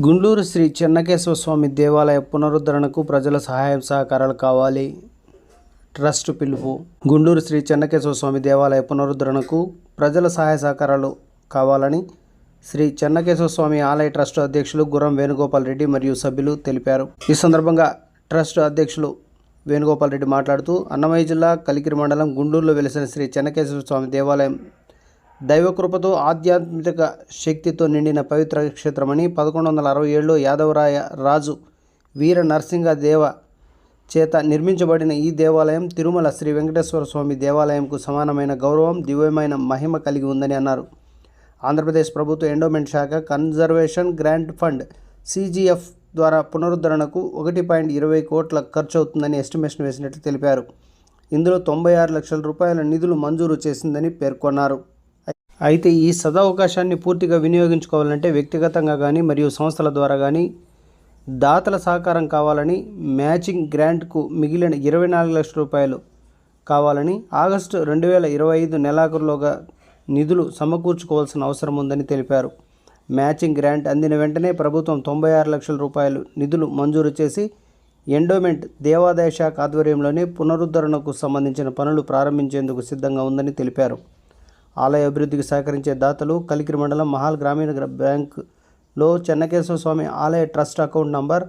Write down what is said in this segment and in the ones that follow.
గుండూరు శ్రీ చెన్నకేశవ స్వామి దేవాలయ పునరుద్ధరణకు ప్రజల సహాయం సహకారాలు కావాలి. ట్రస్ట్ పిలుపు. గుండూరు శ్రీ చెన్నకేశవ స్వామి దేవాలయ పునరుద్ధరణకు ప్రజల సహాయ సహకారాలు కావాలని శ్రీ చెన్నకేశవ స్వామి ఆలయ ట్రస్ట్ అధ్యక్షులు గుర్రం వేణుగోపాల్ రెడ్డి మరియు సభ్యులు తెలిపారు. ఈ సందర్భంగా ట్రస్ట్ అధ్యక్షులు వేణుగోపాల్ రెడ్డి మాట్లాడుతూ అన్నమయ్య జిల్లా కలికిరి మండలం గుండూరులో వెలిసిన శ్రీ చెన్నకేశవ స్వామి దేవాలయం దైవకృపతో ఆధ్యాత్మిక శక్తితో నిండిన పవిత్ర క్షేత్రమని పదకొండు వందల అరవై ఏడులో యాదవరాయ రాజు వీర నరసింహ దేవ చేత నిర్మించబడిన ఈ దేవాలయం తిరుమల శ్రీ వెంకటేశ్వర స్వామి దేవాలయంకు సమానమైన గౌరవం దివ్యమైన మహిమ కలిగి ఉందని అన్నారు. ఆంధ్రప్రదేశ్ ప్రభుత్వ ఎండోమెంట్ శాఖ కన్జర్వేషన్ గ్రాంట్ ఫండ్ సీజీఎఫ్ ద్వారా పునరుద్ధరణకు ఒకటి పాయింట్ ఇరవై కోట్ల ఖర్చు అవుతుందని ఎస్టిమేషన్ వేసినట్లు తెలిపారు. ఇందులో తొంభై ఆరు లక్షల రూపాయల నిధులు మంజూరు చేసిందని పేర్కొన్నారు. అయితే ఈ సదవకాశాన్ని పూర్తిగా వినియోగించుకోవాలంటే వ్యక్తిగతంగా కానీ మరియు సంస్థల ద్వారా కానీ దాతల సహకారం కావాలని మ్యాచింగ్ గ్రాంట్కు మిగిలిన ఇరవై నాలుగు లక్షల రూపాయలు కావాలని ఆగస్టు రెండు వేల ఇరవై ఐదు నెలాఖరులోగా నిధులు సమకూర్చుకోవాల్సిన అవసరం ఉందని తెలిపారు. మ్యాచింగ్ గ్రాంట్ అందిన వెంటనే ప్రభుత్వం తొంభై ఆరు లక్షల రూపాయలు నిధులు మంజూరు చేసి ఎండోమెంట్ దేవాదాయ శాఖ ఆధ్వర్యంలోనే పునరుద్ధరణకు సంబంధించిన పనులు ప్రారంభించేందుకు సిద్ధంగా ఉందని తెలిపారు. ఆలయ అభివృద్ధికి సహకరించే దాతలు కలికిరి మండలం మహాల్ గ్రామీణ గ్ర- చెన్నకేశ్వర స్వామి ఆలయ trust account number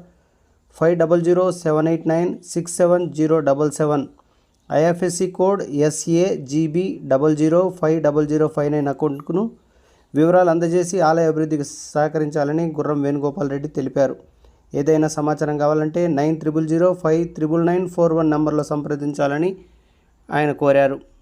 five double zero seven eight nine six seven zero double seven. IFSC code SA GB double zero five double zero five nine అకౌంట్ను వివరాలు అందజేసి ఆలయ అభివృద్ధికి సహకరించాలని గుర్రం వేణుగోపాల్ రెడ్డి తెలిపారు. ఏదైనా సమాచారం కావాలంటే nine triple zero five triple nine four one నంబర్లో సంప్రదించాలని ఆయన కోరారు.